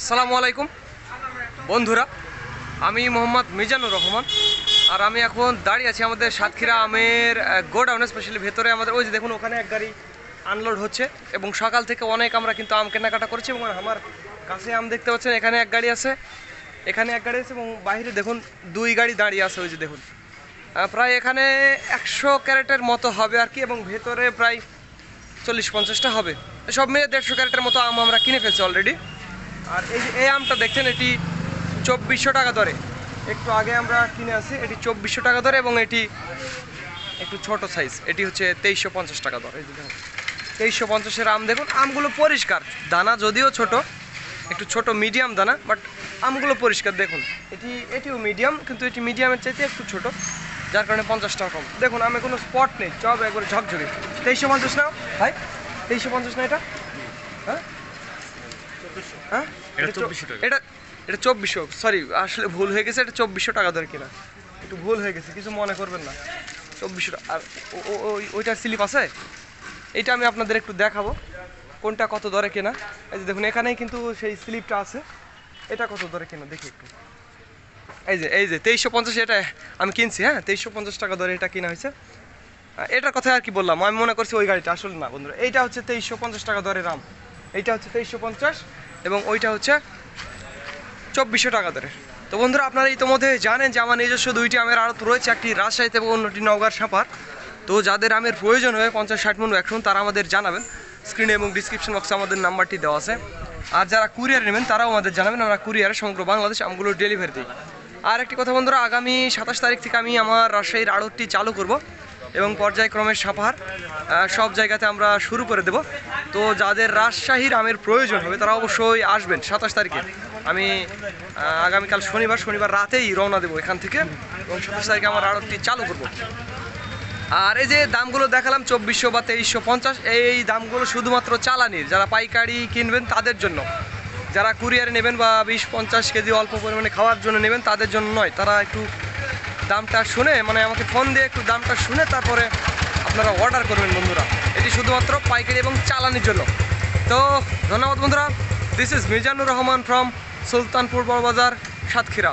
আসসালামু আলাইকুম। বন্ধুরা, আমি মোহাম্মদ মিজানুর রহমান, আর আমি এখন দাঁড়িয়ে আছি আমাদের সাতক্ষীরা আমের গোডাউনে স্পেশালি ভেতরে আমাদের, ওই যে দেখুন, ওখানে এক গাড়ি আনলোড হচ্ছে, এবং সকাল থেকে অনেক আমরা কিন্তু আম কেনাকাটা করেছি, এবং আমার কাছে আম দেখতে পাচ্ছেন, এখানে এক গাড়ি আছে, এখানে এক গাড়ি আছে, এবং বাইরে দেখুন, দুই গাড়ি দাঁড়িয়ে আছে, ওই যে দেখুন। প্রায় এখানে একশো ক্যারেটের মতো হবে আর কি, এবং ভেতরে প্রায় চল্লিশ পঞ্চাশটা হবে। সব মিলে দেড়শো ক্যারেটের মতো আম আমরা কিনে ফেলছি অলরেডি আর এই এই আমটা দেখছেন, এটি চব্বিশশো টাকা দরে। একটু আগে আমরা কিনে আসি এটি চব্বিশশো টাকা দরে এবং এটি একটু ছোট সাইজ এটি হচ্ছে তেইশশো পঞ্চাশ টাকা দেখুন, তেইশশো পঞ্চাশের আম দেখুন, আমগুলো পরিষ্কার। দানা যদিও ছোট, একটু ছোট মিডিয়াম দানা বাট আমগুলো পরিষ্কার দেখুন। এটি, এটিও মিডিয়াম কিন্তু এটি মিডিয়ামের চাইতে একটু ছোট, যার কারণে পঞ্চাশ টাকা কম। দেখুন, আমি কোনো স্পট নেই, চব একবারে ঝকঝকে। তেইশশো পঞ্চাশ না ভাই। তেইশশো পঞ্চাশ না এটা? হ্যাঁ? হ্যাঁ? এটা চো- 2400 টাকা। এটা এটা চব্বিশশো। সরি আসলে ভুল হয়ে গেছে এটা চব্বিশশো টাকা ধরে কিনা। একটু ভুল হয়ে গেছে কিছু মনে করবেন না। চব্বিশশো টাকা। আর ওই- ওইটার স্লিপ আছে? এইটা আমি আপনাদের একটু দেখাবো কোনটা কত দরে কেনা। এই যে দেখুন এখানেই কিন্তু সেই স্লিপটা আছে। এটা কত দরে কেনা দেখি একটু। এই যে এই যে তেইশশো পঞ্চাশ এটা আমি কিনছি হ্যাঁ? তেইশশো পঞ্চাশ টাকা দরে এটা কিনা হয়েছে। এটার কথা আর কি বললাম আমি মনে করছি ওই গাড়িটা আসলে না বন্ধুরা। এইটা হচ্ছে তেইশশো পঞ্চাশ টাকা দরে রাম এইটা হচ্ছে তেইশশো পঞ্চাশ। এবং ওইটা হচ্ছে চব্বিশশো টাকা দরে। তো বন্ধুরা, আপনারা ইতিমধ্যে জানেন যে আমার নিজস্ব দুইটি আমের আড়ত রয়েছে, একটি রাজশাহীতে এবং অন্যটি নওগাঁর সাপার। তো যাদের আমের প্রয়োজন হয়, পঞ্চাশ ষাট মন এখন তারা আমাদের জানাবেন। স্ক্রিনে এবং ডিসক্রিপশন বক্সে আমাদের নাম্বারটি দেওয়া আছে। আর যারা কুরিয়ার নেবেন, তারাও আমাদের জানাবেন। আমরা কুরিয়ারে সমগ্র বাংলাদেশ আমগুলো ডেলিভারি দিই। আর একটি কথা বন্ধুরা, আগামী সাতাশ তারিখ থেকে আমি আমার রাজশাহীর আড়তটি চালু করব। এবং পর্যায়ক্রমে আহ, সব জায়গাতে আমরা শুরু করে দেব। তো যাদের রাজশাহীর আমের প্রয়োজন হবে তারা অবশ্যই আসবেন সাতাশ তারিখে। আমি আগামীকাল শনিবার শনিবার রাতেই রওনা দেবো এখান থেকে এবং সাতাশ তারিখে আমার আড়তটি চালু করব। আর এই যে দামগুলো দেখালাম চব্বিশশো বা তেইশশো পঞ্চাশ এই দামগুলো শুধুমাত্র চালানির যারা পাইকারি কিনবেন তাদের জন্য। যারা কুরিয়ারে নেবেন বা বিশ পঞ্চাশ কেজি অল্প পরিমাণে খাওয়ার জন্য নেবেন তাদের জন্য নয় তারা একটু দামটা শুনে মানে আমাকে ফোন দিয়ে একটু দামটা শুনে তারপরে আপনারা অর্ডার করবেন বন্ধুরা। এটি শুধুমাত্র পাইকারি এবং চালানির জন্য। তো ধন্যবাদ বন্ধুরা। This is Mizanur Rahman from Sultanpur Barabazar, Satkhira.